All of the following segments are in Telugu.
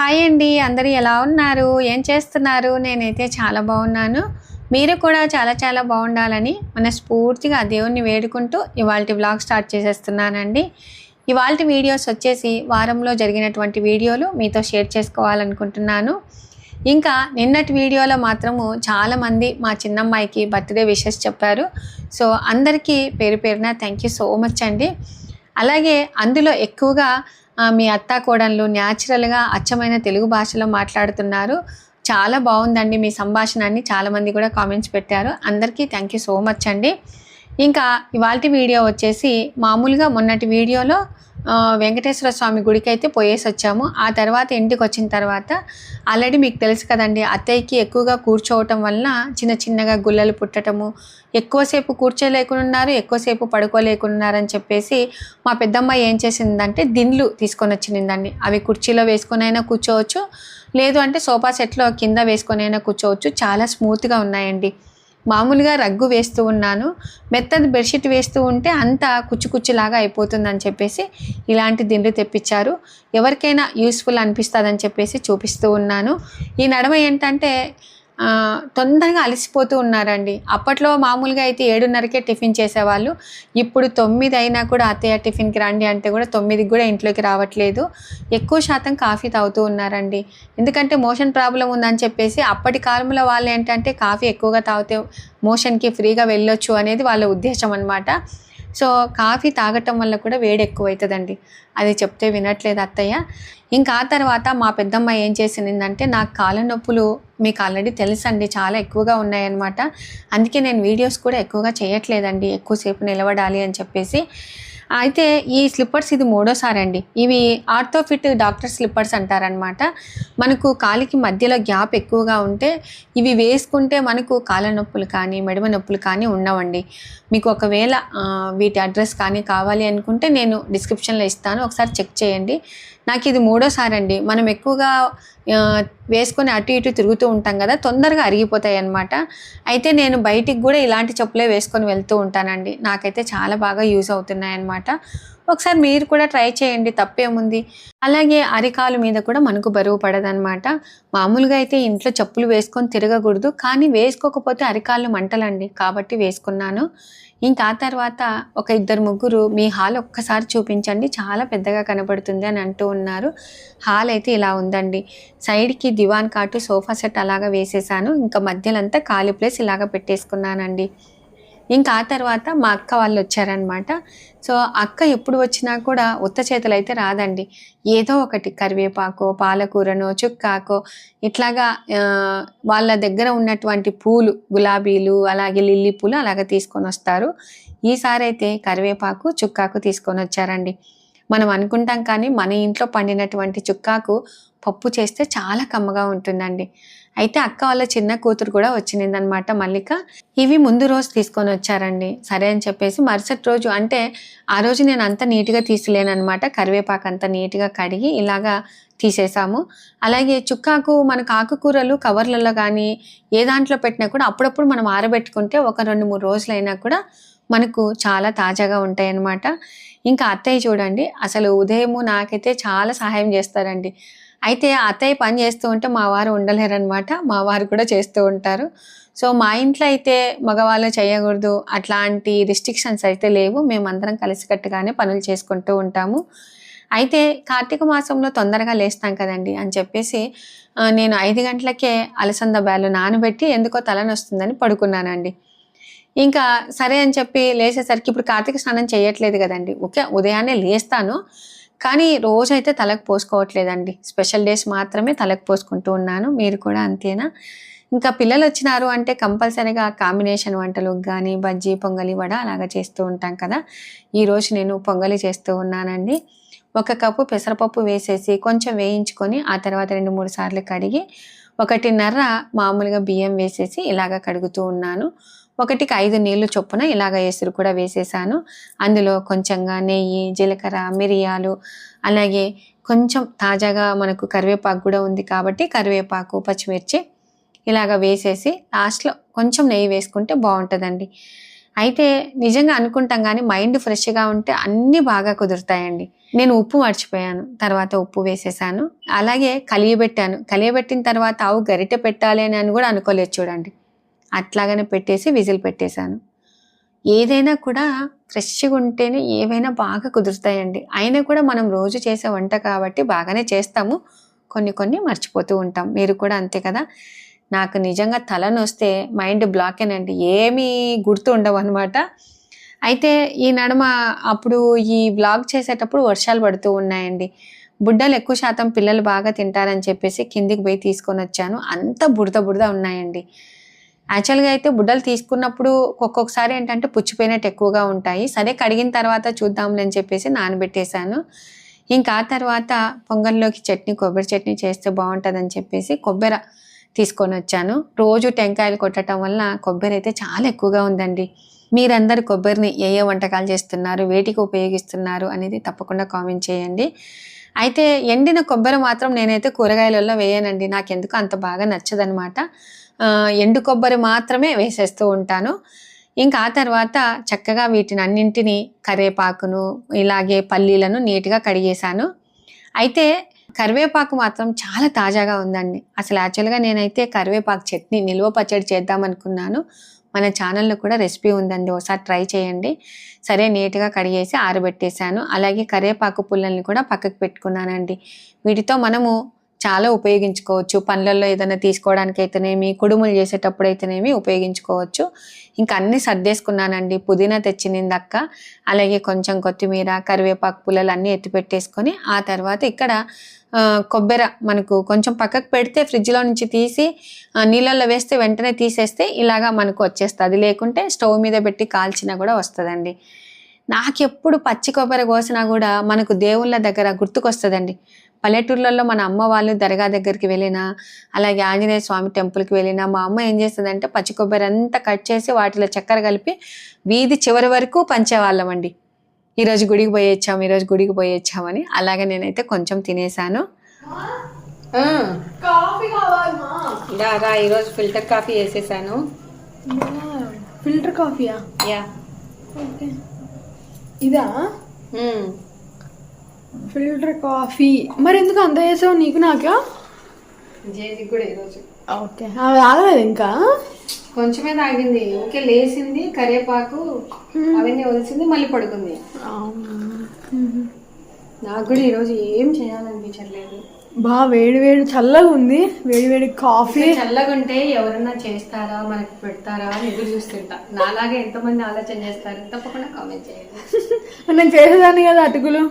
హాయ్ అండి అందరూ ఎలా ఉన్నారు? ఏం చేస్తున్నారు? నేనైతే చాలా బాగున్నాను. మీరు కూడా చాలా చాలా బాగుండాలని మనస్ఫూర్తిగా దేవుణ్ణి వేడుకుంటూ ఇవాళ వ్లాగ్ స్టార్ట్ చేసేస్తున్నానండి. ఇవాళ వీడియోస్ వచ్చేసి వారంలో జరిగినటువంటి వీడియోలు మీతో షేర్ చేసుకోవాలనుకుంటున్నాను. ఇంకా నిన్నటి వీడియోలో మాత్రము చాలామంది మా చిన్నమ్మాయికి బర్త్డే విషెస్ చెప్పారు. సో అందరికీ పేరు పేరున థ్యాంక్ యూ సో మచ్ అండి. అలాగే అందులో ఎక్కువగా మీ అత్త కోడళ్ళు న్యాచురల్గా అచ్చమైన తెలుగు భాషలో మాట్లాడుతున్నారు. చాలా బాగుందండి మీ సంభాషణాన్ని. చాలామంది కూడా కామెంట్స్ పెట్టారు. అందరికీ థ్యాంక్ యూ సో మచ్ అండి. ఇంకా ఇవాళ వీడియో వచ్చేసి మామూలుగా మొన్నటి వీడియోలో వెంకటేశ్వర స్వామి గుడికి అయితే పోయేసి వచ్చాము. ఆ తర్వాత ఇంటికి వచ్చిన తర్వాత ఆల్రెడీ మీకు తెలుసు కదండి అత్తయ్యకి ఎక్కువగా కూర్చోవటం వలన చిన్న చిన్నగా గుల్లలు పుట్టటము ఎక్కువసేపు కూర్చోలేకున్నారు ఎక్కువసేపు పడుకోలేకున్నారని చెప్పేసి మా పెద్దమ్మ ఏం చేసిందంటే దిండ్లు తీసుకొని వచ్చిందండి అవి కుర్చీలో వేసుకొని అయినా కూర్చోవచ్చు లేదు అంటే సోఫా సెట్లో కింద వేసుకొని అయినా కూర్చోవచ్చు. చాలా స్మూత్గా ఉన్నాయండి. మామూలుగా రగ్గు వేస్తూ ఉన్నాను. మెత్తది బెడ్షీట్ వేస్తూ ఉంటే అంతా కుచ్చుకుచ్చులాగా అయిపోతుందని చెప్పేసి ఇలాంటి దిండ్లు తెప్పించారు. ఎవరికైనా యూస్ఫుల్ అనిపిస్తుందని చెప్పేసి చూపిస్తూ ఉన్నాను. ఈ నడమ ఏంటంటే తొందరగా అలసిపోతూ ఉన్నారండి. అప్పట్లో మామూలుగా అయితే ఏడున్నరకే టిఫిన్ చేసేవాళ్ళు. ఇప్పుడు తొమ్మిది అయినా కూడా అత్తయ్య టిఫిన్కి రండి అంటే కూడా తొమ్మిదికి కూడా ఇంట్లోకి రావట్లేదు. ఎక్కువ శాతం కాఫీ తాగుతూ ఉన్నారండి. ఎందుకంటే మోషన్ ప్రాబ్లం ఉందని చెప్పేసి అప్పటి కాలంలో వాళ్ళు ఏంటంటే కాఫీ ఎక్కువగా తాగితే మోషన్కి ఫ్రీగా వెళ్ళొచ్చు అనేది వాళ్ళ ఉద్దేశం అనమాట సో కాఫీ తాగటం వల్ల కూడా వేడి ఎక్కువ అవుతుందండి అది చెప్తే వినట్లేదు అత్తయ్య. ఇంకా ఆ తర్వాత మా పెద్దమ్మ ఏం చేసిందంటే నాకు కాళ్ళ నొప్పులు మీకు ఆల్రెడీ తెలుసండి చాలా ఎక్కువగా ఉన్నాయన్నమాట. అందుకే నేను వీడియోస్ కూడా ఎక్కువగా చేయట్లేదండి ఎక్కువసేపు నిలబడాలి అని చెప్పేసి. అయితే ఈ స్లిప్పర్స్ ఇది మూడోసారి అండి ఇవి ఆర్థోఫిట్ డాక్టర్ స్లిప్పర్స్ అంటారనమాట మనకు కాలికి మధ్యలో గ్యాప్ ఎక్కువగా ఉంటే ఇవి వేసుకుంటే మనకు కాళ్ళ నొప్పులు కానీ మెడమ నొప్పులు కానీ ఉండవండి. మీకు ఒకవేళ వీటి అడ్రస్ కానీ కావాలి అనుకుంటే నేను డిస్క్రిప్షన్లో ఇస్తాను. ఒకసారి చెక్ చేయండి. నాకు ఇది మూడోసారి అండి. మనం ఎక్కువగా వేసుకొని అటు ఇటు తిరుగుతూ ఉంటాం కదా తొందరగా అరిగిపోతాయి అన్నమాట. అయితే నేను బయటికి కూడా ఇలాంటి చెప్పులే వేసుకొని వెళ్తూ ఉంటానండి. నాకైతే చాలా బాగా యూజ్ అవుతున్నాయి అనమాట ఒకసారి మీరు కూడా ట్రై చేయండి తప్పేముంది. అలాగే అరికాలు మీద కూడా మనకు బరువు పడదనమాట మామూలుగా అయితే ఇంట్లో చెప్పులు వేసుకొని తిరగకూడదు. కానీ వేసుకోకపోతే అరికాళ్ళు మంటలండి. కాబట్టి వేసుకున్నాను. ఇంకా ఆ తర్వాత ఒక ఇద్దరు ముగ్గురు మీ హాల్ ఒక్కసారి చూపించండి. చాలా పెద్దగా కనబడుతుంది అని అంటూ ఉన్నారు. హాల్ అయితే ఇలా ఉందండి. సైడ్కి దివాన్ కాటు సోఫా సెట్ అలాగా వేసేసాను. ఇంకా మధ్యలో అంతా ఖాళీ ప్లేస్ ఇలాగ పెట్టేసుకున్నానండి. ఇంకా ఆ తర్వాత మా అక్క వాళ్ళు వచ్చారనమాట సో అక్క ఎప్పుడు వచ్చినా కూడా ఉత్త చేతులు అయితే రాదండి. ఏదో ఒకటి కరివేపాకు పాలకూరను చుక్కాకో ఇట్లాగా వాళ్ళ దగ్గర ఉన్నటువంటి పూలు గులాబీలు అలాగే లిల్లీ పూలు అలాగే తీసుకొని వస్తారు. ఈసారి అయితే కరివేపాకు చుక్కాకు తీసుకొని వచ్చారండి. మనం అనుకుంటాం కానీ మన ఇంట్లో పండినటువంటి చుక్కాకు పప్పు చేస్తే చాలా కమ్మగా ఉంటుందండి. అయితే అక్క వాళ్ళ చిన్న కూతురు కూడా వచ్చిందనమాట మల్లిక. ఇవి ముందు రోజు తీసుకొని వచ్చారండి. సరే అని చెప్పేసి మరుసటి రోజు అంటే ఆ రోజు నేను అంత నీట్గా తీసలేనమాట కరివేపాకు అంత నీట్గా కడిగి ఇలాగా తీసేసాము. అలాగే చుక్కాకు మనకు ఆకుకూరలు కవర్లలో కానీ ఏ దాంట్లో పెట్టినా కూడా అప్పుడప్పుడు మనం ఆరబెట్టుకుంటే ఒక రెండు మూడు రోజులైనా కూడా మనకు చాలా తాజాగా ఉంటాయి అన్నమాట ఇంకా అత్తయ్య చూడండి అసలు ఉదయము నాకైతే చాలా సహాయం చేస్తారండి. అయితే అత్తయ్య పని చేస్తూ ఉంటే మా వారు ఉండలేరనమాట మా వారు కూడా చేస్తూ ఉంటారు. సో మా ఇంట్లో అయితే మగవాళ్ళు చేయకూడదు అట్లాంటి రిస్ట్రిక్షన్స్ అయితే లేవు. మేమందరం కలిసికట్టుగానే పనులు చేసుకుంటూ ఉంటాము. అయితే కార్తీక మాసంలో తొందరగా లేస్తాం కదండి అని చెప్పేసి నేను ఐదు గంటలకే అలసంద బ్యాలు నానబెట్టి ఎందుకో తలనొస్తుందని పడుకున్నానండి. ఇంకా సరే అని చెప్పి లేచేసరికి ఇప్పుడు కార్తీక స్నానం చేయట్లేదు కదండి. ఓకే ఉదయాన్నే లేస్తాను. కానీ రోజైతే తలకు పోసుకోవట్లేదండి. స్పెషల్ డేస్ మాత్రమే తలకు పోసుకుంటూ ఉన్నాను. మీరు కూడా అంతేనా? ఇంకా పిల్లలు వచ్చినారు అంటే కంపల్సరీగా కాంబినేషన్ వంటలు కానీ బజ్జీ పొంగలి వడ అలాగా చేస్తూ ఉంటాం కదా. ఈరోజు నేను పొంగలి చేస్తూ ఉన్నానండి. ఒక కప్పు పెసరపప్పు వేసేసి కొంచెం వేయించుకొని ఆ తర్వాత రెండు మూడు సార్లు కడిగి ఒకటిన్నర మామూలుగా బియ్యం వేసేసి ఇలాగ కడుగుతూ ఉన్నాను. ఒకటికి ఐదు నీళ్ళు చొప్పున ఇలాగ ఎసురు కూడా వేసేసాను. అందులో కొంచెంగా నెయ్యి జీలకర్ర మిరియాలు అలాగే కొంచెం తాజాగా మనకు కరివేపాకు కూడా ఉంది కాబట్టి కరివేపాకు పచ్చిమిర్చి ఇలాగ వేసేసి లాస్ట్లో కొంచెం నెయ్యి వేసుకుంటే బాగుంటుందండి. అయితే నిజంగా అనుకుంటాం కానీ మైండ్ ఫ్రెష్గా ఉంటే అన్నీ బాగా కుదురుతాయండి. నేను ఉప్పు మర్చిపోయాను తర్వాత ఉప్పు వేసేసాను. అలాగే కలియబెట్టాను. కలియబెట్టిన తర్వాత ఆవు గరిటె పెట్టాలి అని అని కూడా అనుకోలేదు చూడండి. అట్లాగనే పెట్టేసి విజిల్ పెట్టేశాను. ఏదైనా కూడా ఫ్రెష్గా ఉంటేనే ఏవైనా బాగా కుదురుతాయండి. అయినా కూడా మనం రోజు చేసే వంట కాబట్టి బాగానే చేస్తాము. కొన్ని కొన్ని మర్చిపోతూ ఉంటాం. మీరు కూడా అంతే కదా? నాకు నిజంగా తలనొస్తే మైండ్ బ్లాకేనండి. ఏమీ గుర్తు ఉండవు అనమాట అయితే ఈ నడుమ అప్పుడు ఈ బ్లాగ్ చేసేటప్పుడు వర్షాలు పడుతూ ఉన్నాయండి. బుడ్డలు ఎక్కువ శాతం పిల్లలు బాగా తింటారని చెప్పేసి కిందికి పోయి తీసుకొని వచ్చాను. అంత బుడద బుడద ఉన్నాయండి. యాక్చువల్గా అయితే బుడ్డలు తీసుకున్నప్పుడు ఒక్కొక్కసారి ఏంటంటే పుచ్చిపోయినట్టు ఎక్కువగా ఉంటాయి. సరే కడిగిన తర్వాత చూద్దాంలే అని చెప్పేసి నానబెట్టేశాను. ఇంకా ఆ తర్వాత పొంగల్లోకి చట్నీ కొబ్బరి చట్నీ చేస్తే బాగుంటుందని చెప్పేసి కొబ్బరి తీసుకొని వచ్చాను. రోజు టెంకాయలు కొట్టడం వల్ల కొబ్బరి అయితే చాలా ఎక్కువగా ఉందండి. మీరందరు కొబ్బరిని ఏ ఏ వంటకాలు చేస్తున్నారు వేటికి ఉపయోగిస్తున్నారు అనేది తప్పకుండా కామెంట్ చేయండి. అయితే ఎండిన కొబ్బరి మాత్రం నేనైతే కూరగాయలలో వేయనండి. నాకు ఎందుకు అంత బాగా నచ్చదనమాట. ఎండు కొబ్బరి మాత్రమే వేసేస్తూ ఉంటాను. ఇంకా ఆ తర్వాత చక్కగా వీటిని అన్నింటినీ కరివేపాకును ఇలాగే పల్లీలను నీట్గా కడిగేశాను. అయితే కరివేపాకు మాత్రం చాలా తాజాగా ఉందండి. అసలు యాక్చువల్గా నేనైతే కరివేపాకు చట్నీ నిల్వ పచ్చడి చేద్దాం అనుకున్నాను. మన ఛానల్లో కూడా రెసిపీ ఉందండి ఒకసారి ట్రై చేయండి. సరే నీట్గా కడిగేసి ఆరబెట్టేశాను. అలాగే కరివేపాకు పుల్లల్ని కూడా పక్కకు పెట్టుకున్నానండి. వీటితో మనము చాలా ఉపయోగించుకోవచ్చు. పనులలో ఏదైనా తీసుకోవడానికి అయితేనేమి కుడుములు చేసేటప్పుడు అయితేనేమి ఉపయోగించుకోవచ్చు. ఇంకా అన్ని సర్దేసుకున్నానండి. పుదీనా తెచ్చింది అలాగే కొంచెం కొత్తిమీర కరివేపాకు పుల్లలు అన్నీ ఎత్తి పెట్టేసుకొని ఆ తర్వాత ఇక్కడ కొబ్బెర కొబ్బరి మనకు కొంచెం పక్కకు పెడితే ఫ్రిడ్జ్లో నుంచి తీసి నీళ్ళల్లో వేస్తే వెంటనే తీసేస్తే ఇలాగా మనకు వచ్చేస్తుంది. లేకుంటే స్టవ్ మీద పెట్టి కాల్చినా కూడా వస్తుందండి. నాకెప్పుడు పచ్చి కొబ్బరి కోసినా కూడా మనకు దేవుళ్ళ దగ్గర గుర్తుకొస్తుందండి. పల్లెటూర్లలో మన అమ్మ వాళ్ళు దర్గా దగ్గరికి వెళ్ళినా అలాగే ఆంజనేయ స్వామి టెంపుల్కి వెళ్ళినా మా అమ్మ ఏం చేస్తుందంటే పచ్చి కొబ్బరి అంతా కట్ చేసి వాటిలో చక్కెర కలిపి వీధి చివరి వరకు పంచేవాళ్ళం అండి ఈరోజు గుడికి పోయొచ్చాం ఈరోజు గుడికి పోయొచ్చామని అలాగే నేనైతే కొంచెం తినేసాను. రా ఈరోజు ఫిల్టర్ కాఫీ వేసేసాను. ఫిల్టర్ కాఫీయా? యా. ఓకే. ఇదా? Filter coffee. మరి ఎందుకు అంత చేసావు నీకు నాకా? జేజీ కూడా ఈరోజు ఓకే. అవి ఆగలేదు ఇంకా? కొంచెమే తాగింది. ఓకే లేచింది కరివేపాకు అవన్నీ వదిలిసింది మళ్ళీ పడుకుంది. నాకు కూడా ఈరోజు ఏం చేయాలనిపించట్లేదు. బా వేడి వేడి చల్లగా ఉంది. వేడి వేడి కాఫీ. చల్లగా ఉంటే ఎవరన్నా చేస్తారా? మనకి పెడతారా? అని ఎదురు చూస్తుంటా. నాలాగే ఎంతమంది ఆలోచన చేస్తారు? తప్పకుండా కామెంట్ చేయండి. నేను చేసేదాన్ని కదా అటుకులు.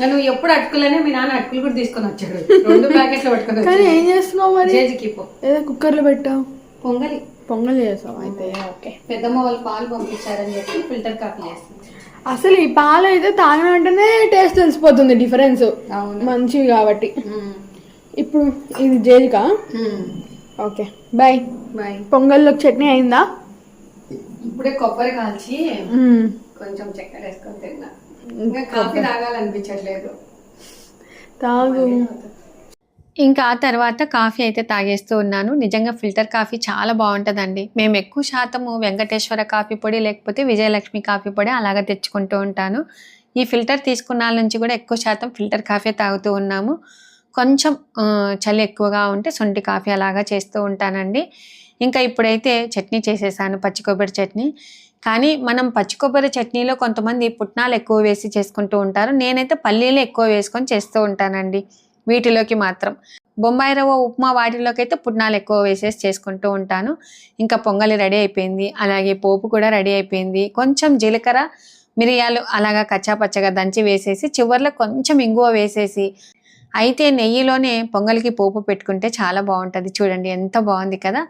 నువ్వు ఎప్పుడు అటుకులనే మీ నాన్న అటుకులు కూడా తీసుకొని వచ్చాడు. రెండు ప్యాకెట్లు పట్టుకొని కానీ ఏం చేస్తున్నావు మరి? జేజీకి పో ఏదో కుక్కర్లో పెట్టావు. పొంగలి. పొంగల్ చేసావు అయితే? ఓకే. పెద్దమ్మ వాళ్ళు పాలు పంపించారని చెప్పి ఫిల్టర్ కాఫీ చేస్తుంది. అసలు ఈ పాలు అయితే తాగిన వెంటనే టేస్ట్ తెలిసిపోతుంది డిఫరెన్స్ అవును. మంచివి కాబట్టి. ఇప్పుడు ఇది జేజికా. ఓకే. బాయ్. బాయ్. పొంగల్లోకి చట్నీ అయిందా? ఇప్పుడే కొబ్బరి కాల్చి. కొంచెం చక్కెర వేసుకొని తిన్నా. ఇంకా కాఫీ తాగాలనిపించట్లేదు. తాగు. ఇంకా ఆ తర్వాత కాఫీ అయితే తాగేస్తూ ఉన్నాను. నిజంగా ఫిల్టర్ కాఫీ చాలా బాగుంటుందండి. మేము ఎక్కువ శాతము వెంకటేశ్వర కాఫీ పొడి లేకపోతే విజయలక్ష్మి కాఫీ పొడి అలాగా తెచ్చుకుంటూ ఉంటాను. ఈ ఫిల్టర్ తీసుకున్న నుంచి కూడా ఎక్కువ శాతం ఫిల్టర్ కాఫీ తాగుతూ ఉన్నాము. కొంచెం చలి ఎక్కువగా ఉంటే సొంటి కాఫీ అలాగా చేస్తూ ఉంటానండి. ఇంకా ఇప్పుడైతే చట్నీ చేసేసాను పచ్చి కొబ్బరి చట్నీ. కానీ మనం పచ్చి కొబ్బరి చట్నీలో కొంతమంది పుట్నాలు ఎక్కువ వేసి చేసుకుంటూ ఉంటారు. నేనైతే పల్లీలు ఎక్కువ వేసుకొని చేస్తూ ఉంటానండి. వీటిలోకి మాత్రం. బొంబాయి రవ్వ ఉప్మా వాటిలోకి అయితే పుట్నాలు ఎక్కువ వేసేసి చేసుకుంటూ ఉంటాను. ఇంకా పొంగలి రెడీ అయిపోయింది. అలాగే పోపు కూడా రెడీ అయిపోయింది. కొంచెం జీలకర్ర మిరియాలు అలాగా కచ్చాపచ్చగా దంచి వేసేసి చివర్లో కొంచెం ఇంగువ వేసేసి అయితే నెయ్యిలోనే పొంగల్కి పోపు పెట్టుకుంటే చాలా బాగుంటుంది. చూడండి ఎంత బాగుంది కదా.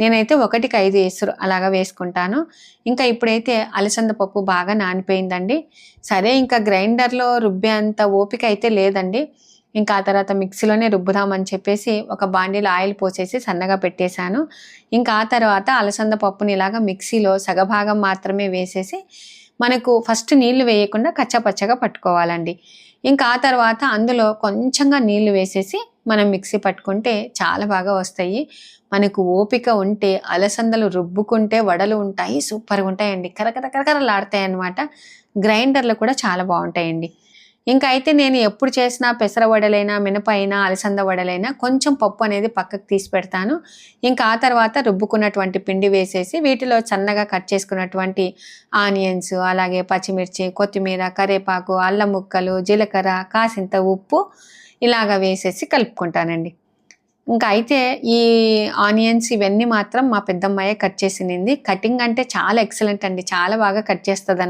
నేనైతే ఒకటికి ఐదు వేసురు అలాగా వేసుకుంటాను. ఇంకా ఇప్పుడైతే అలసంద పప్పు బాగా నానిపోయిందండి. సరే ఇంకా గ్రైండర్లో రుబ్బే అంత ఓపిక అయితే లేదండి. ఇంకా ఆ తర్వాత మిక్సీలోనే రుబ్బుదామని చెప్పేసి ఒక బాండీలో ఆయిల్ పోసేసి సన్నగా పెట్టేశాను. ఇంకా ఆ తర్వాత అలసంద పప్పుని ఇలాగా మిక్సీలో సగభాగం మాత్రమే వేసేసి మనకు ఫస్ట్ నీళ్ళు వేయకుండా కచ్చపచ్చగా పట్టుకోవాలండి. ఇంకా ఆ తర్వాత అందులో కొంచెంగా నీళ్ళు వేసేసి మనం మిక్సీ పట్టుకుంటే చాలా బాగా వస్తాయి. మనకు ఓపిక ఉంటే అలసందలు రుబ్బుకుంటే వడలు ఉంటాయి సూపర్గా ఉంటాయండి కరకర కరకరలాడతాయి అన్నమాట గ్రైండర్లు కూడా చాలా బాగుంటాయండి. ఇంకా అయితే నేను ఎప్పుడు చేసినా పెసర వడలైనా మినపైనా అలసంద వడలైనా కొంచెం పప్పు అనేది పక్కకు తీసి పెడతాను. ఇంకా ఆ తర్వాత రుబ్బుకున్నటువంటి పిండి వేసేసి వీటిలో సన్నగా కట్ చేసుకున్నటువంటి ఆనియన్స్ అలాగే పచ్చిమిర్చి కొత్తిమీర కరివేపాకు అల్లం ముక్కలు జీలకర్ర కాసింత ఉప్పు ఇలాగ వేసేసి కలుపుకుంటానండి. ఇంకా అయితే ఈ ఆనియన్స్ ఇవన్నీ మాత్రం మా పెద్దమ్మాయే కట్ చేసింది కటింగ్ అంటే చాలా ఎక్సలెంట్ అండి. చాలా బాగా కట్ చేస్తుంది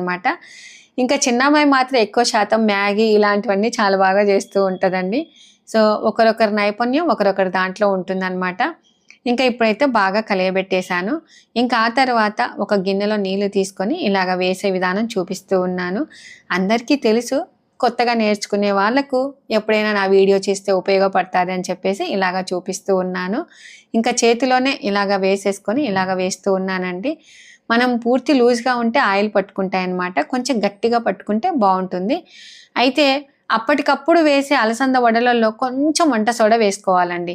ఇంకా చిన్నమ్మాయి మాత్రం ఎక్కువ శాతం మ్యాగీ ఇలాంటివన్నీ చాలా బాగా చేస్తూ ఉంటుందండి. సో ఒకరొకరి నైపుణ్యం ఒకరొకరి దాంట్లో ఉంటుందన్నమాట. ఇంకా ఇప్పుడైతే బాగా కలియబెట్టేశాను. ఇంకా ఆ తర్వాత ఒక గిన్నెలో నీళ్ళు తీసుకొని ఇలాగ వేసే విధానం చూపిస్తూ ఉన్నాను. అందరికీ తెలుసు కొత్తగా నేర్చుకునే వాళ్ళకు ఎప్పుడైనా నా వీడియో చేస్తే ఉపయోగపడుతుంది అని చెప్పేసి ఇలాగ చూపిస్తూ ఉన్నాను. ఇంకా చేతిలోనే ఇలాగ వేసేసుకొని ఇలాగ వేస్తూ ఉన్నానండి. మనం పూర్తి లూజ్గా ఉంటే ఆయిల్ పట్టుకుంటాయి అన్నమాట కొంచెం గట్టిగా పట్టుకుంటే బాగుంటుంది. అయితే అప్పటికప్పుడు వేసే అలసంద వడలలో కొంచెం వంట సోడ వేసుకోవాలండి.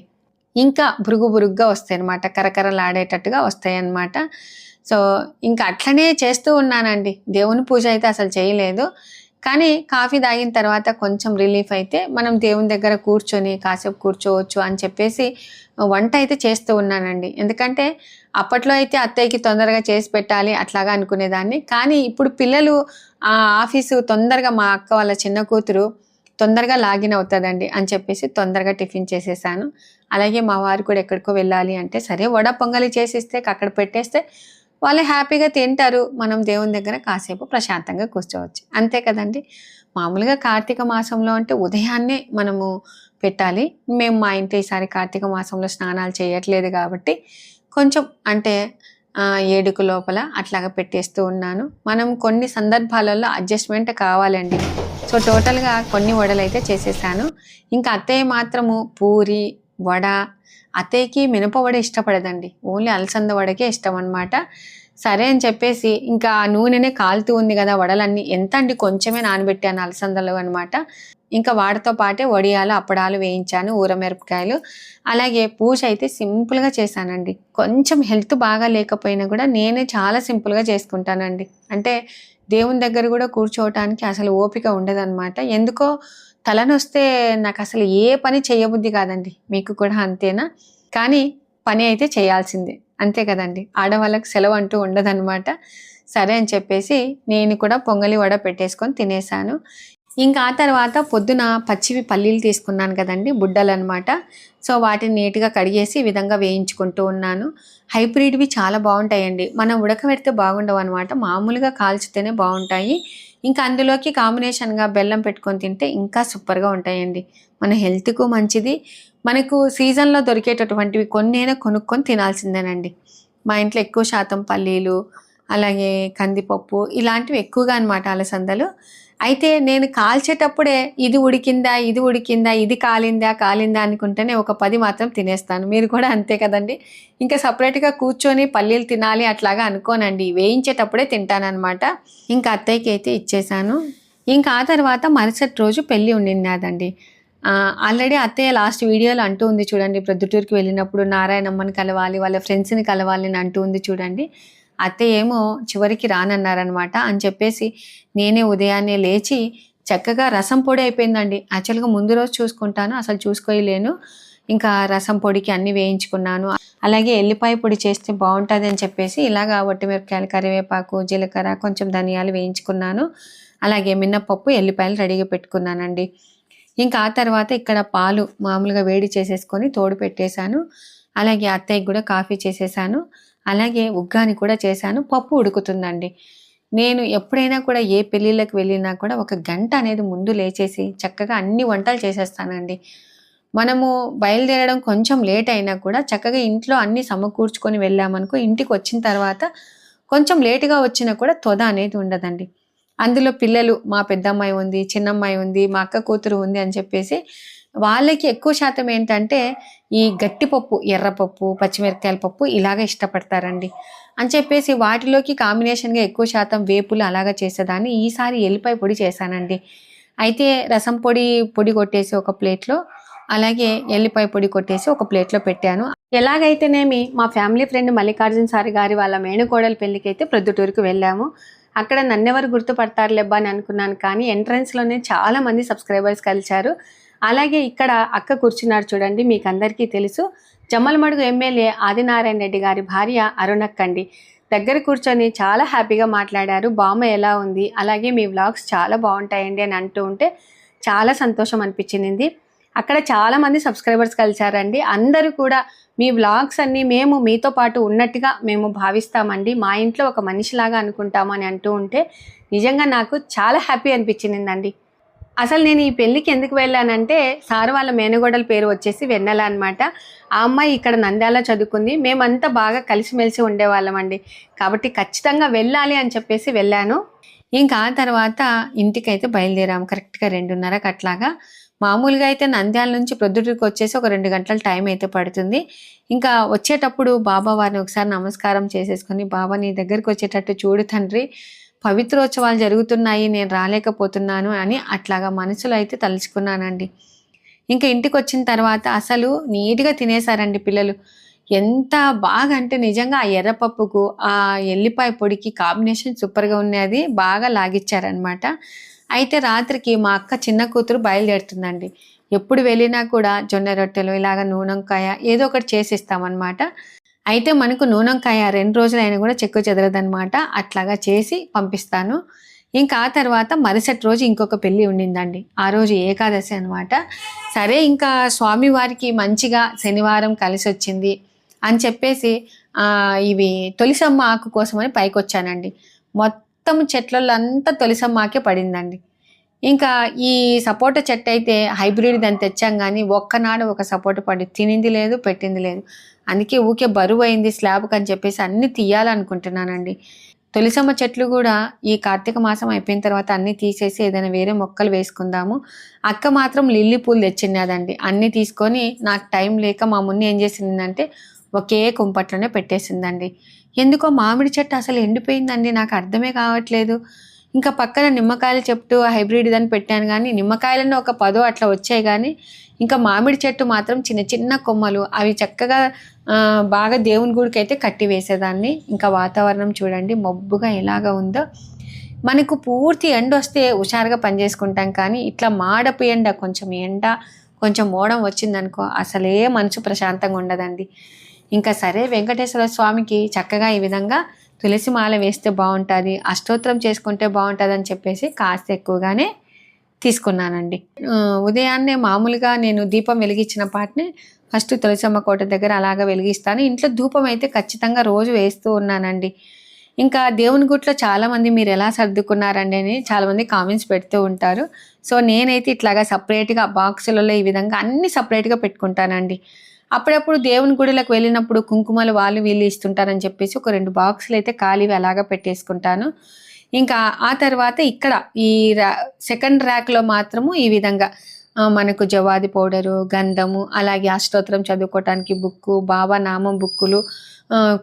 ఇంకా బురుగు బురుగుగా వస్తాయి అనమాట కరకరలాడేటట్టుగా వస్తాయి అన్నమాట సో ఇంకా అట్లనే చేస్తూ ఉన్నానండి. దేవుని పూజ అయితే అసలు చేయలేదు. కానీ కాఫీ తాగిన తర్వాత కొంచెం రిలీఫ్ అయితే మనం దేవుని దగ్గర కూర్చొని కాసేపు కూర్చోవచ్చు అని చెప్పేసి వంట అయితే చేస్తూ ఉన్నానండి. ఎందుకంటే అప్పట్లో అయితే అత్తయ్యకి తొందరగా చేసి పెట్టాలి అట్లాగా అనుకునేదాన్ని. కానీ ఇప్పుడు పిల్లలు ఆ ఆఫీసు తొందరగా మా అక్క వాళ్ళ చిన్న కూతురు తొందరగా లాగిన్ అవుతుందండి అని చెప్పేసి తొందరగా టిఫిన్ చేసేసాను. అలాగే మా వారు కూడా ఎక్కడికో వెళ్ళాలి అంటే సరే వడ పొంగలి చేసిస్తే అక్కడ పెట్టేస్తే వాళ్ళు హ్యాపీగా తింటారు. మనం దేవుని దగ్గర కాసేపు ప్రశాంతంగా కూర్చోవచ్చు. అంతే కదండి? మామూలుగా కార్తీక మాసంలో అంటే ఉదయాన్నే మనము పెట్టాలి. మేము మా ఇంట్లో ఈసారి కార్తీక మాసంలో స్నానాలు చేయట్లేదు కాబట్టి కొంచెం అంటే ఏడుకు లోపల అట్లాగా పెట్టేస్తూ ఉన్నాను. మనం కొన్ని సందర్భాలలో అడ్జస్ట్మెంట్ కావాలండి. సో టోటల్గా కొన్ని వడలు అయితే చేసేసాను. ఇంకా అత్తయ్య మాత్రము పూరి వడ అతయ్యకి మినప వడ ఇష్టపడదండి. ఓన్లీ అలసంద వడకే ఇష్టం అనమాట సరే అని చెప్పేసి ఇంకా ఆ నూనెనే కాలుతూ ఉంది కదా వడలన్నీ. ఎంత అండి కొంచెమే నానబెట్టాను అలసందలు అనమాట ఇంకా వాటితో పాటే వడియాలు అప్పడాలు వేయించాను ఊరమిరపకాయలు. అలాగే పూజ అయితే సింపుల్గా చేశానండి. కొంచెం హెల్త్ బాగా లేకపోయినా కూడా నేనే చాలా సింపుల్గా చేసుకుంటానండి. అంటే దేవుని దగ్గర కూడా కూర్చోవటానికి అసలు ఓపిక ఉండదన్నమాట. ఎందుకో తలనొస్తే నాకు అసలు ఏ పని చేయబుద్ధి కాదండి. మీకు కూడా అంతేనా? కానీ పని అయితే చేయాల్సిందే. అంతే కదండి. ఆడవాళ్ళకి సెలవు అంటూ ఉండదన్నమాట. సరే అని చెప్పేసి నేను కూడా పొంగలి వడ పెట్టేసుకొని తినేసాను. ఇంకా ఆ తర్వాత పొద్దున పచ్చివి పల్లీలు తీసుకున్నాను కదండి బుడ్డలు అనమాట సో వాటిని నీట్గా కడిగేసి ఈ విధంగా వేయించుకుంటూ ఉన్నాను. హైబ్రిడ్వి చాలా బాగుంటాయండి. మనం ఉడకబెడితే బాగుండవు అనమాట మామూలుగా కాల్చితేనే బాగుంటాయి. ఇంకా అందులోకి కాంబినేషన్గా బెల్లం పెట్టుకొని తింటే ఇంకా సూపర్గా ఉంటాయండి. మన హెల్త్కు మంచిది. మనకు సీజన్లో దొరికేటటువంటివి కొన్నైనా కొనుక్కొని తినాల్సిందేనండి. మా ఇంట్లో ఎక్కువ శాతం పల్లీలు అలాగే కందిపప్పు ఇలాంటివి ఎక్కువగా అనమాట అలసందలు. అయితే నేను కాల్చేటప్పుడే ఇది ఉడికిందా ఇది ఉడికిందా ఇది కాలిందా కాలిందా అనుకుంటేనే ఒక పది మాత్రం తినేస్తాను. మీరు కూడా అంతే కదండి. ఇంకా సపరేట్గా కూర్చొని పల్లీలు తినాలి అట్లాగా అనుకోనండి. వేయించేటప్పుడే తింటానమాట ఇంకా అత్తయ్యకి అయితే ఇచ్చేసాను. ఇంకా ఆ తర్వాత మరుసటి రోజు పెళ్ళి ఉండినదండి. ఆల్రెడీ అత్తయ్య లాస్ట్ వీడియోలో అంటూ ఉంది చూడండి. ప్రొద్దుటూరుకి వెళ్ళినప్పుడు నారాయణమ్మని కలవాలి వాళ్ళ ఫ్రెండ్స్ని కలవాలి అని అంటూ ఉంది చూడండి. అత్తయ్య ఏమో చివరికి రానన్నారనమాట అని చెప్పేసి నేనే ఉదయాన్నే లేచి చక్కగా రసం పొడి అయిపోయిందండి. యాక్చువల్గా ముందు రోజు చూసుకుంటాను అసలు చూసుకోలేను. ఇంకా రసం పొడికి అన్ని వేయించుకున్నాను. అలాగే ఎల్లిపాయ పొడి చేస్తే బాగుంటుంది అని చెప్పేసి ఇలాగా మిరపకాయలు కరివేపాకు జీలకర్ర కొంచెం ధనియాలు వేయించుకున్నాను. అలాగే మిన్నపప్పు ఎల్లిపాయలు రెడీగా పెట్టుకున్నానండి. ఇంకా ఆ తర్వాత ఇక్కడ పాలు మామూలుగా వేడి చేసేసుకొని తోడు పెట్టేశాను. అలాగే అత్తయ్యకి కూడా కాఫీ చేసేసాను అలాగే ఉగ్గాని కూడా చేశాను. పప్పు ఉడుకుతుందండి. నేను ఎప్పుడైనా కూడా ఏ పెళ్ళిళ్ళకి వెళ్ళినా కూడా ఒక గంట అనేది ముందు లేచేసి చక్కగా అన్ని వంటలు చేసేస్తానండి. మనము బయలుదేరడం కొంచెం లేట్ అయినా కూడా చక్కగా ఇంట్లో అన్ని సమకూర్చుకొని వెళ్ళామనుకో ఇంటికి వచ్చిన తర్వాత కొంచెం లేటుగా వచ్చినా కూడా తొద అనేది ఉండదండి. అందులో పిల్లలు మా పెద్దమ్మాయి ఉంది చిన్నమ్మాయి ఉంది మా అక్క కూతురు ఉంది అని చెప్పేసి వాళ్ళకి ఎక్కువ శాతం ఏంటంటే ఈ గట్టిపప్పు ఎర్రపప్పు పచ్చిమిరపకాయల పప్పు ఇలాగ ఇష్టపడతారండి. అని చెప్పేసి వాటిలోకి కాంబినేషన్గా ఎక్కువ శాతం వేపులు అలాగా చేసేదాన్ని. ఈసారి ఎల్లిపాయ పొడి చేశానండి. అయితే రసం పొడి పొడి కొట్టేసి ఒక ప్లేట్లో అలాగే ఎల్లిపాయ పొడి కొట్టేసి ఒక ప్లేట్లో పెట్టాను. ఎలాగైతేనేమి మా ఫ్యామిలీ ఫ్రెండ్ మల్లికార్జున సారి గారి వాళ్ళ మేనుకోడల పెళ్ళికి అయితే ప్రొద్దుటూరుకు వెళ్ళాము. అక్కడ నన్నెవరు గుర్తుపడతారు లెబ్బా అని అనుకున్నాను. కానీ ఎంట్రన్స్లోనే చాలా మంది సబ్స్క్రైబర్స్ కలిశారు. అలాగే ఇక్కడ అక్క కూర్చున్నారు చూడండి మీకు అందరికీ తెలుసు. జమ్మలమడుగు ఎమ్మెల్యే ఆదినారాయణ రెడ్డి గారి భార్య అరుణక్క అండి. దగ్గర కూర్చొని చాలా హ్యాపీగా మాట్లాడారు. బామ్మ ఎలా ఉంది? అలాగే మీ వ్లాగ్స్ చాలా బాగుంటాయండి అని అంటూ ఉంటే చాలా సంతోషం అనిపించింది. అక్కడ చాలామంది సబ్స్క్రైబర్స్ కలిశారండి. అందరూ కూడా మీ వ్లాగ్స్ అన్నీ మేము మీతో పాటు ఉన్నట్టుగా మేము భావిస్తామండి. మా ఇంట్లో ఒక మనిషిలాగా అనుకుంటామని అంటూ ఉంటే నిజంగా నాకు చాలా హ్యాపీ అనిపించిందండి. అసలు నేను ఈ పెళ్ళికి ఎందుకు వెళ్ళానంటే సార్ వాళ్ళ మేనగోడల పేరు వచ్చేసి వెన్నెల అనమాట ఆ అమ్మాయి ఇక్కడ నంద్యాల చదువుకుంది. మేమంతా బాగా కలిసిమెలిసి ఉండేవాళ్ళం అండి. కాబట్టి ఖచ్చితంగా వెళ్ళాలి అని చెప్పేసి వెళ్ళాను. ఇంకా ఆ తర్వాత ఇంటికైతే బయలుదేరాము కరెక్ట్గా రెండున్నరకు అట్లాగా. మామూలుగా అయితే నంద్యాల నుంచి ప్రొద్దుటికి వచ్చేసి ఒక రెండు గంటల టైం అయితే పడుతుంది. ఇంకా వచ్చేటప్పుడు బాబా వారిని ఒకసారి నమస్కారం చేసేసుకొని బాబా నీ దగ్గరికి వచ్చేటట్టు చూడు తండ్రి. పవిత్రోత్సవాలు జరుగుతున్నాయి నేను రాలేకపోతున్నాను అని అట్లాగా మనసులో అయితే తలుచుకున్నానండి. ఇంకా ఇంటికి వచ్చిన తర్వాత అసలు నీట్గా తినేశారండి పిల్లలు. ఎంత బాగా అంటే నిజంగా ఆ ఎర్రపప్పుకు ఆ ఎల్లిపాయ పొడికి కాంబినేషన్ సూపర్గా ఉన్నది బాగా లాగిచ్చారనమాట అయితే రాత్రికి మా అక్క చిన్న కూతురు బయలుదేరుతుందండి. ఎప్పుడు వెళ్ళినా కూడా జొన్న రొట్టెలు ఇలాగ నూనెంకాయ ఏదో ఒకటి చేసిస్తామన్నమాట. అయితే మనకు నూనెంకాయ రెండు రోజులైనా కూడా చెక్కు చెదరదనమాట అట్లాగా చేసి పంపిస్తాను. ఇంకా ఆ తర్వాత మరుసటి రోజు ఇంకొక పెళ్ళి ఉండిందండి. ఆ రోజు ఏకాదశి అనమాట సరే ఇంకా స్వామివారికి మంచిగా శనివారం కలిసి వచ్చింది అని చెప్పేసి ఇవి తొలిసమ్మ ఆకు కోసమని పైకి వచ్చానండి మొత్తం చెట్లలో అంతా తొలిసమ్మ ఆకే పడిందండి. ఇంకా ఈ సపోటా చెట్టు అయితే హైబ్రిడ్ దాన్ని తెచ్చాం కానీ ఒక్కనాడు ఒక సపోటా పడి తినింది లేదు పెట్టింది లేదు. అందుకే ఊకే బరువు అయింది స్లాబ్కి అని చెప్పేసి అన్ని తీయాలనుకుంటున్నానండి. తొలిసమ్మ చెట్లు కూడా ఈ కార్తీక మాసం అయిపోయిన తర్వాత అన్నీ తీసేసి ఏదైనా వేరే మొక్కలు వేసుకుందాము. అక్క మాత్రం లిల్లీ పూలు తెచ్చినదండి అన్నీ తీసుకొని నాకు టైం లేక మా మున్ని ఏం చేసిందంటే ఒకే కుంపట్లోనే పెట్టేసిందండి. ఎందుకో మామిడి చెట్టు అసలు ఎండిపోయిందండి. నాకు అర్థమే కావట్లేదు. ఇంకా పక్కన నిమ్మకాయలు చెట్టు హైబ్రిడ్ అని పెట్టాను కానీ నిమ్మకాయలను ఒక పదో అట్లా వచ్చాయి కానీ ఇంకా మామిడి చెట్టు మాత్రం చిన్న చిన్న కొమ్మలు. అవి చక్కగా బాగా దేవుని గుడికి అయితే కట్టి వేసేదాన్ని. ఇంకా వాతావరణం చూడండి మబ్బుగా ఎలాగ ఉందో. మనకు పూర్తి ఎండ వస్తే హుషారుగా పనిచేసుకుంటాం కానీ ఇట్లా మాడపు ఎండ కొంచెం ఎండ కొంచెం మోడం వచ్చిందనుకో అసలే మనసు ప్రశాంతంగా ఉండదండి. ఇంకా సరే వెంకటేశ్వర స్వామికి చక్కగా ఈ విధంగా తులసి మాల వేస్తే బాగుంటుంది అష్టోత్తరం చేసుకుంటే బాగుంటుంది అని చెప్పేసి కాస్త ఎక్కువగానే తీసుకున్నానండి. ఉదయాన్నే మామూలుగా నేను దీపం వెలిగించిన పాటనే ఫస్ట్ తులసమ్మ కోట దగ్గర అలాగా వెలిగిస్తాను. ఇంట్లో ధూపం అయితే ఖచ్చితంగా రోజు వేస్తూ ఉన్నానండి. ఇంకా దేవుని గుట్లో చాలామంది మీరు ఎలా సర్దుకున్నారండి అని చాలామంది కామెంట్స్ పెడుతూ ఉంటారు. సో నేనైతే ఇట్లాగా సపరేట్గా బాక్సులలో ఈ విధంగా అన్ని సపరేట్గా పెట్టుకుంటానండి. అప్పుడప్పుడు దేవుని గుడిలకు వెళ్ళినప్పుడు కుంకుమలు వాళ్ళు వీళ్ళు ఇస్తుంటారని చెప్పేసి ఒక రెండు బాక్సులు అయితే ఖాళీవి అలాగా పెట్టేసుకుంటాను. ఇంకా ఆ తర్వాత ఇక్కడ ఈ రా సెకండ్ ర్యాక్లో మాత్రము ఈ విధంగా మనకు జవాది పౌడరు గంధము అలాగే అష్టోత్తరం చదువుకోవటానికి బుక్కు బాబా నామం బుక్కులు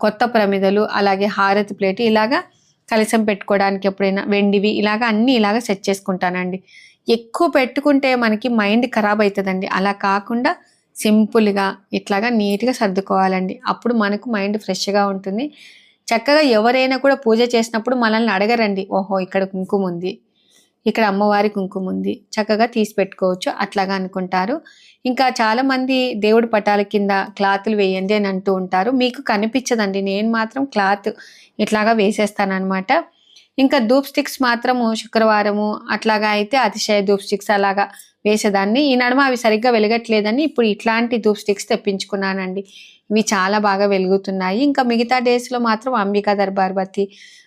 కొత్త ప్రమిదలు అలాగే హారతి ప్లేట్ ఇలాగా కలశం పెట్టుకోవడానికి ఎప్పుడైనా వెండివి ఇలాగా అన్నీ ఇలాగా సెట్ చేసుకుంటానండి. ఎక్కువ పెట్టుకుంటే మనకి మైండ్ ఖరాబ్ అవుతుందండి అలా కాకుండా సింపుల్గా ఇట్లాగా నీట్గా సర్దుకోవాలండి. అప్పుడు మనకు మైండ్ ఫ్రెష్గా ఉంటుంది. చక్కగా ఎవరైనా కూడా పూజ చేసినప్పుడు మనల్ని అడగరండి. ఓహో ఇక్కడ కుంకుమ ఉంది. ఇక్కడ అమ్మవారి కుంకుమ ఉంది. చక్కగా తీసి పెట్టుకోవచ్చు. అట్లాగా అనుకుంటారు. ఇంకా చాలామంది దేవుడి పటాల కింద క్లాతులు వేయండి అని అంటూ ఉంటారు. మీకు కనిపించదండి. నేను మాత్రం క్లాత్ ఇట్లాగా వేసేస్తాను ఇంకా ధూప్ స్టిక్స్ మాత్రము శుక్రవారము అట్లాగా అయితే అతిశయ ధూప్ స్టిక్స్ అలాగా వేసేదాన్ని. ఈ నడుమ అవి సరిగ్గా వెలగట్లేదని ఇప్పుడు ఇట్లాంటి ధూప్ స్టిక్స్ తెప్పించుకున్నానండి. ఇవి చాలా బాగా వెలుగుతున్నాయి. ఇంకా మిగతా డేస్లో మాత్రం అంబికా దర్బార్ బత్తి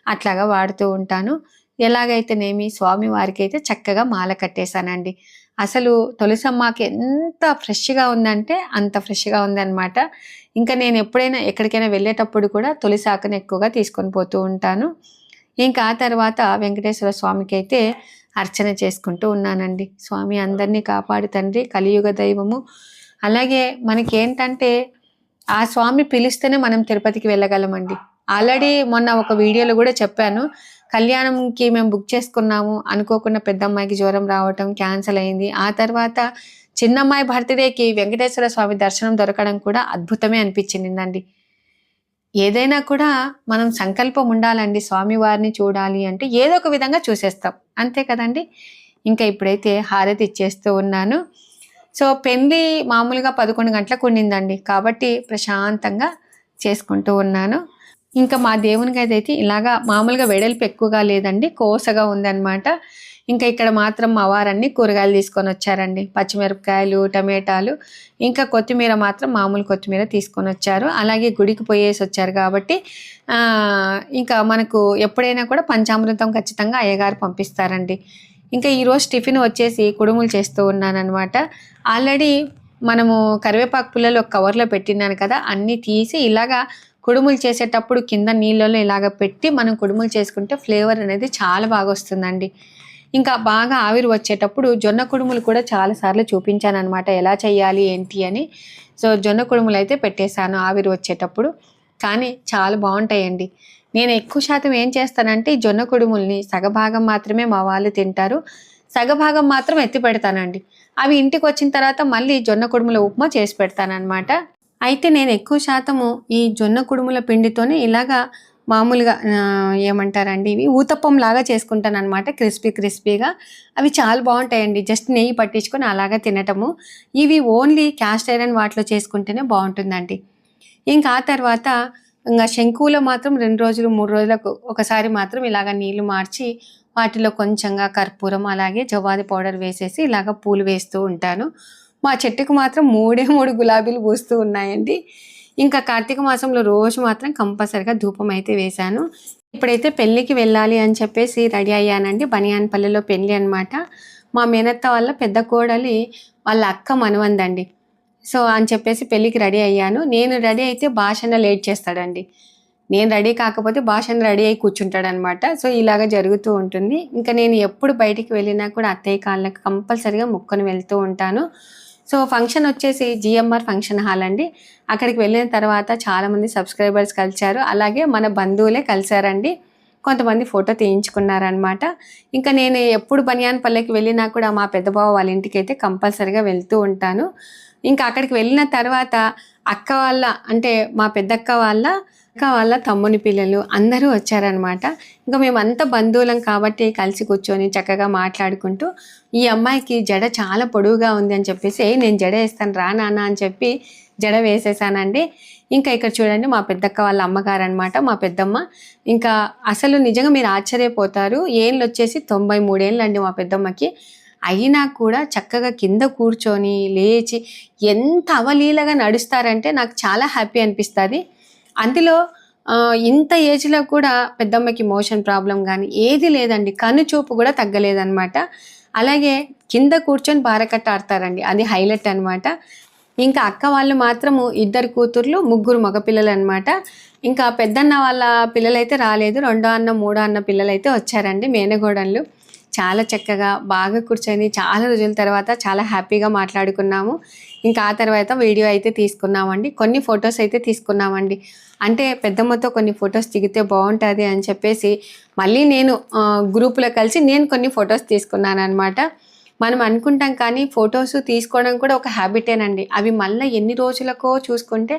అట్లాగా వాడుతూ ఉంటాను. ఎలాగైతేనేమి స్వామి వారికి అయితే చక్కగా మాల కట్టేశానండి. అసలు తొలిసమ్మకి ఎంత ఫ్రెష్గా ఉందంటే అంత ఫ్రెష్గా ఉందన్నమాట. ఇంకా నేను ఎప్పుడైనా ఎక్కడికైనా వెళ్ళేటప్పుడు కూడా తొలిసాకను ఎక్కువగా తీసుకొని పోతూ ఉంటాను. ఇంకా ఆ తర్వాత వెంకటేశ్వర స్వామికి అయితే అర్చన చేసుకుంటూ ఉన్నానండి. స్వామి అందరినీ కాపాడు తండ్రి కలియుగ దైవము. అలాగే మనకేంటంటే ఆ స్వామి పిలిస్తేనే మనం తిరుపతికి వెళ్ళగలమండి. ఆల్రెడీ మొన్న ఒక వీడియోలో కూడా చెప్పాను కళ్యాణంకి మేము బుక్ చేసుకున్నాము అనుకోకుండా పెద్ద అమ్మాయికి జ్వరం రావటం క్యాన్సిల్ అయింది. ఆ తర్వాత చిన్నమ్మాయి బర్త్డేకి వెంకటేశ్వర స్వామి దర్శనం దొరకడం కూడా అద్భుతమే అనిపించిందండి. ఏదైనా కూడా మనం సంకల్పం ఉండాలండి స్వామివారిని చూడాలి అంటే ఏదో ఒక విధంగా చూసేస్తాం. అంతే కదండి? ఇంకా ఇప్పుడైతే హారతి ఇచ్చేస్తూ ఉన్నాను. సో పెళ్ళి మామూలుగా పదకొండు గంటలకు ఉండిందండి. కాబట్టి ప్రశాంతంగా చేసుకుంటూ ఉన్నాను. ఇంకా మా దేవునికి అయితే ఇలాగా మామూలుగా వెడల్పు ఎక్కువగా లేదండి. కోసగా ఉందన్నమాట. ఇంకా ఇక్కడ మాత్రం మా వారన్ని కూరగాయలు తీసుకొని వచ్చారండి. పచ్చిమిరపకాయలు టమాటాలు ఇంకా కొత్తిమీర మాత్రం మామూలు కొత్తిమీర తీసుకొని వచ్చారు. అలాగే గుడికి పోయేసి వచ్చారు కాబట్టి ఇంకా మనకు ఎప్పుడైనా కూడా పంచామృతం ఖచ్చితంగా అయ్యగారు పంపిస్తారండి. ఇంకా ఈరోజు టిఫిన్ వచ్చేసి కుడుములు చేస్తూ ఉన్నానమాట ఆల్రెడీ మనము కరివేపాకు పుల్లలు ఒక కవర్లో పెట్టినాను కదా అన్నీ తీసి ఇలాగా కుడుములు చేసేటప్పుడు కింద నీళ్ళలో ఇలాగ పెట్టి మనం కుడుములు చేసుకుంటే ఫ్లేవర్ అనేది చాలా బాగా వస్తుందండి. ఇంకా బాగా ఆవిరి వచ్చేటప్పుడు జొన్న కుడుములు కూడా చాలాసార్లు చూపించాను అనమాట ఎలా చేయాలి ఏంటి అని. సో జొన్న కుడుములు అయితే పెట్టేశాను ఆవిరి వచ్చేటప్పుడు. కానీ చాలా బాగుంటాయండి. నేను ఎక్కువ శాతం ఏం చేస్తానంటే జొన్న కుడుముల్ని సగభాగం మాత్రమే మా వాళ్ళు తింటారు. సగభాగం మాత్రం ఎత్తి పెడతానండి. అవి ఇంటికి వచ్చిన తర్వాత మళ్ళీ జొన్న కుడుముల ఉప్మా చేసి పెడతానమాట అయితే నేను ఎక్కువ శాతము ఈ జొన్న కుడుముల పిండితోనే ఇలాగా మామూలుగా ఏమంటారండి ఇవి? ఊతప్పం లాగా చేసుకుంటాను అనమాట క్రిస్పీ క్రిస్పీగా. అవి చాలా బాగుంటాయండి. జస్ట్ నెయ్యి పట్టించుకొని అలాగా తినటము. ఇవి ఓన్లీ క్యాస్ట్ ఐరన్ వాటిలో చేసుకుంటేనే బాగుంటుందండి. ఇంకా ఆ తర్వాత ఇంకా శంకువులో మాత్రం రెండు రోజులు మూడు రోజులకు ఒకసారి మాత్రం ఇలాగ నీళ్ళు మార్చి వాటిలో కొంచెంగా కర్పూరం అలాగే జవాది పౌడర్ వేసేసి ఇలాగ పూలు వేస్తూ ఉంటాను. మా చెట్టుకు మాత్రం మూడే మూడు గులాబీలు పూస్తూ ఉన్నాయండి. ఇంకా కార్తీక మాసంలో రోజు మాత్రం కంపల్సరిగా ధూపం అయితే వేశాను. ఇప్పుడైతే పెళ్ళికి వెళ్ళాలి అని చెప్పేసి రెడీ అయ్యానండి. బనియాన్పల్లిలో పెళ్ళి అనమాట మా మేనత్త వాళ్ళ పెద్ద కోడలి వాళ్ళ అక్క మనవందండి. సో అని చెప్పేసి పెళ్ళికి రెడీ అయ్యాను. నేను రెడీ అయితే భాషణ లేట్ చేస్తాడండి. నేను రెడీ కాకపోతే భాషను రెడీ అయి కూర్చుంటాడు అనమాట సో ఇలాగ జరుగుతూ ఉంటుంది. ఇంకా నేను ఎప్పుడు బయటికి వెళ్ళినా కూడా అత్తయ్య కాళ్ళకి కంపల్సరిగా ముక్కను వెళ్తూ ఉంటాను. సో ఫంక్షన్ వచ్చేసి జిఎంఆర్ ఫంక్షన్ హాల్ అండి. అక్కడికి వెళ్ళిన తర్వాత చాలామంది సబ్స్క్రైబర్స్ కలిశారు. అలాగే మన బంధువులే కలిశారండి. కొంతమంది ఫోటో తీయించుకున్నారనమాట ఇంకా నేను ఎప్పుడు బనియాన్ పల్లెకి వెళ్ళినా కూడా మా పెద్దబావ వాళ్ళ ఇంటికి అయితే కంపల్సరిగా వెళ్తూ ఉంటాను. ఇంకా అక్కడికి వెళ్ళిన తర్వాత అక్క వాళ్ళ అంటే మా పెద్దక్క వాళ్ళ అక్క వాళ్ళ తమ్ముని పిల్లలు అందరూ వచ్చారనమాట. ఇంకా మేమంతా బంధువులం కాబట్టి కలిసి కూర్చొని చక్కగా మాట్లాడుకుంటూ ఈ అమ్మాయికి జడ చాలా పొడవుగా ఉంది అని చెప్పేసి నేను జడ వేస్తాను రా నాన్న అని చెప్పి జడ వేసేసానండి. ఇంకా ఇక్కడ చూడండి మా పెద్దక్క వాళ్ళ అమ్మగారు అనమాట మా పెద్దమ్మ. ఇంకా అసలు నిజంగా మీరు ఆశ్చర్యపోతారు. ఏళ్ళు వచ్చేసి తొంభై మూడేళ్ళు అండి మా పెద్దమ్మకి. అయినా కూడా చక్కగా కింద కూర్చొని లేచి ఎంత అవలీలగా నడుస్తారంటే నాకు చాలా హ్యాపీ అనిపిస్తుంది. అందులో ఇంత ఏజ్లో కూడా పెద్దమ్మకి మోషన్ ప్రాబ్లం కానీ ఏది లేదండి. కన్ను చూపు కూడా తగ్గలేదన్నమాట. అలాగే కింద కూర్చొని బారకట్ట ఆడతారండి. అది హైలైట్ అన్నమాట. ఇంకా అక్క వాళ్ళు మాత్రము ఇద్దరు కూతుర్లు ముగ్గురు మగపిల్లలు అనమాట ఇంకా పెద్దన్న వాళ్ళ పిల్లలైతే రాలేదు. రెండో అన్న మూడో అన్న పిల్లలైతే వచ్చారండి మేనగోడళ్ళు. చాలా చక్కగా బాగా కూర్చొని చాలా రోజుల తర్వాత చాలా హ్యాపీగా మాట్లాడుకున్నాము. ఇంకా ఆ తర్వాత వీడియో అయితే తీసుకున్నామండి. కొన్ని ఫొటోస్ అయితే తీసుకున్నామండి. అంటే పెద్దమ్మతో కొన్ని ఫొటోస్ దిగితే బాగుంటుంది అని చెప్పేసి మళ్ళీ నేను గ్రూప్లో గ్రూపులో కలిసి నేను కొన్ని ఫొటోస్ తీసుకున్నాను అనమాట మనం అనుకుంటాం కానీ ఫొటోస్ తీసుకోవడం కూడా ఒక హ్యాబిటేనండి. అవి మళ్ళీ ఎన్ని రోజులకో చూసుకుంటే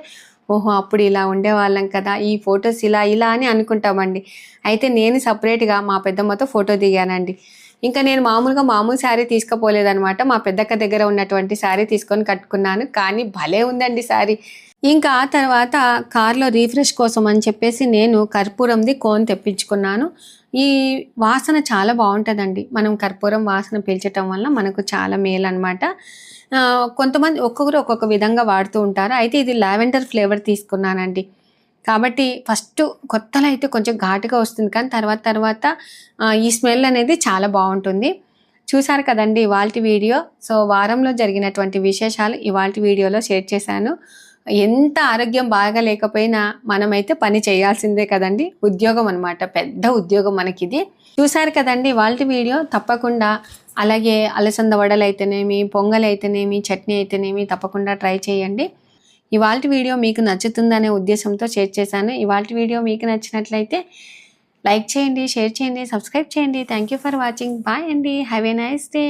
ఓహో అప్పుడు ఇలా ఉండేవాళ్ళం కదా ఈ ఫొటోస్ ఇలా ఇలా అని అనుకుంటామండి. అయితే నేను సపరేట్గా మా పెద్దమ్మతో ఫోటో దిగానండి. ఇంకా నేను మామూలుగా మామూలు శారీ తీసుకుపోలేదనమాట మా పెద్దక్క దగ్గర ఉన్నటువంటి శారీ తీసుకొని కట్టుకున్నాను. కానీ భలే ఉందండి శారీ. ఇంకా ఆ తర్వాత కార్లో రీఫ్రెష్ కోసం అని చెప్పేసి నేను కర్పూరంది కోన్ తెప్పించుకున్నాను. ఈ వాసన చాలా బాగుంటుందండి. మనం కర్పూరం వాసన పీల్చటం వల్ల మనకు చాలా మేలు అనమాట కొంతమంది ఒక్కొక్కరు ఒక్కొక్క విధంగా వాడుతూ ఉంటారు. అయితే ఇది లావెండర్ ఫ్లేవర్ తీసుకున్నానండి. కాబట్టి ఫస్ట్ కొత్తలో అయితే కొంచెం ఘాటుగా వస్తుంది కానీ తర్వాత తర్వాత ఈ స్మెల్ అనేది చాలా బాగుంటుంది. చూసారు కదండి ఇవాళ వీడియో. సో వారంలో జరిగినటువంటి విశేషాలు ఇవాళ వీడియోలో షేర్ చేశాను. ఎంత ఆరోగ్యం బాగా లేకపోయినా మనమైతే పని చేయాల్సిందే కదండి. ఉద్యోగం అనమాట పెద్ద ఉద్యోగం మనకిది. చూసారు కదండి ఇవాళ వీడియో. తప్పకుండా అలాగే అలసంద వడలు అయితేనేమి పొంగల్ అయితేనేమి చట్నీ అయితేనేమి తప్పకుండా ట్రై చేయండి. ఇవాళ వీడియో మీకు నచ్చుతుందనే ఉద్దేశంతో షేర్ చేశాను. ఇవాళ వీడియో మీకు నచ్చినట్లయితే లైక్ చేయండి షేర్ చేయండి సబ్స్క్రైబ్ చేయండి. Thank you for watching bye అండి. Have a nice day